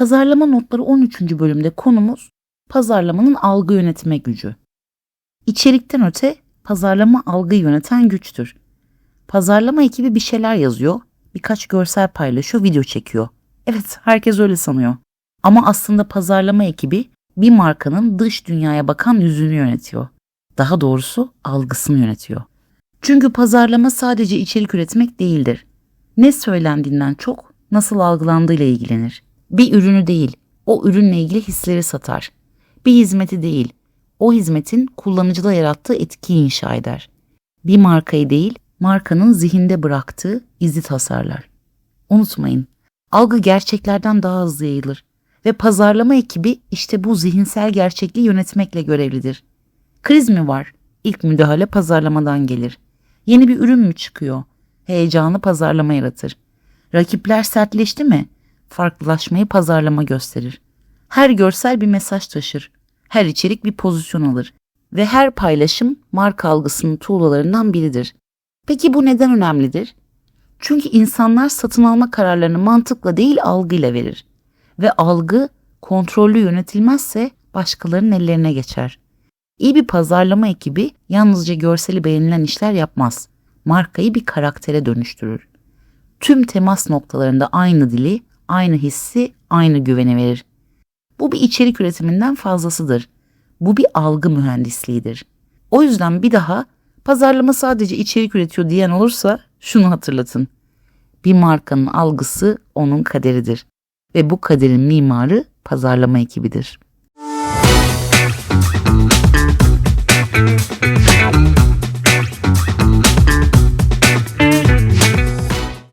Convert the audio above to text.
Pazarlama notları 13. bölümde konumuz pazarlamanın algı yönetme gücü. İçerikten öte pazarlama algıyı yöneten güçtür. Pazarlama ekibi bir şeyler yazıyor, birkaç görsel paylaşıyor, video çekiyor. Evet, herkes öyle sanıyor. Ama aslında pazarlama ekibi bir markanın dış dünyaya bakan yüzünü yönetiyor. Daha doğrusu algısını yönetiyor. Çünkü pazarlama sadece içerik üretmek değildir. Ne söylendiğinden çok nasıl algılandığıyla ilgilenir. Bir ürünü değil, o ürünle ilgili hisleri satar. Bir hizmeti değil, o hizmetin kullanıcıda yarattığı etkiyi inşa eder. Bir markayı değil, markanın zihinde bıraktığı izi tasarlar. Unutmayın, algı gerçeklerden daha hızlı yayılır ve pazarlama ekibi işte bu zihinsel gerçekliği yönetmekle görevlidir. Kriz mi var? İlk müdahale pazarlamadan gelir. Yeni bir ürün mü çıkıyor? Heyecanı pazarlama yaratır. Rakipler sertleşti mi? Farklılaşmayı pazarlama gösterir. Her görsel bir mesaj taşır. Her içerik bir pozisyon alır. Ve her paylaşım marka algısının tuğlalarından biridir. Peki bu neden önemlidir? Çünkü insanlar satın alma kararlarını mantıkla değil algıyla verir. Ve algı kontrollü yönetilmezse başkalarının ellerine geçer. İyi bir pazarlama ekibi yalnızca görseli beğenilen işler yapmaz. Markayı bir karaktere dönüştürür. Tüm temas noktalarında aynı dili, aynı hissi, aynı güveni verir. Bu bir içerik üretiminden fazlasıdır. Bu bir algı mühendisliğidir. O yüzden bir daha pazarlama sadece içerik üretiyor diyen olursa şunu hatırlatın. Bir markanın algısı onun kaderidir ve bu kaderin mimarı pazarlama ekibidir.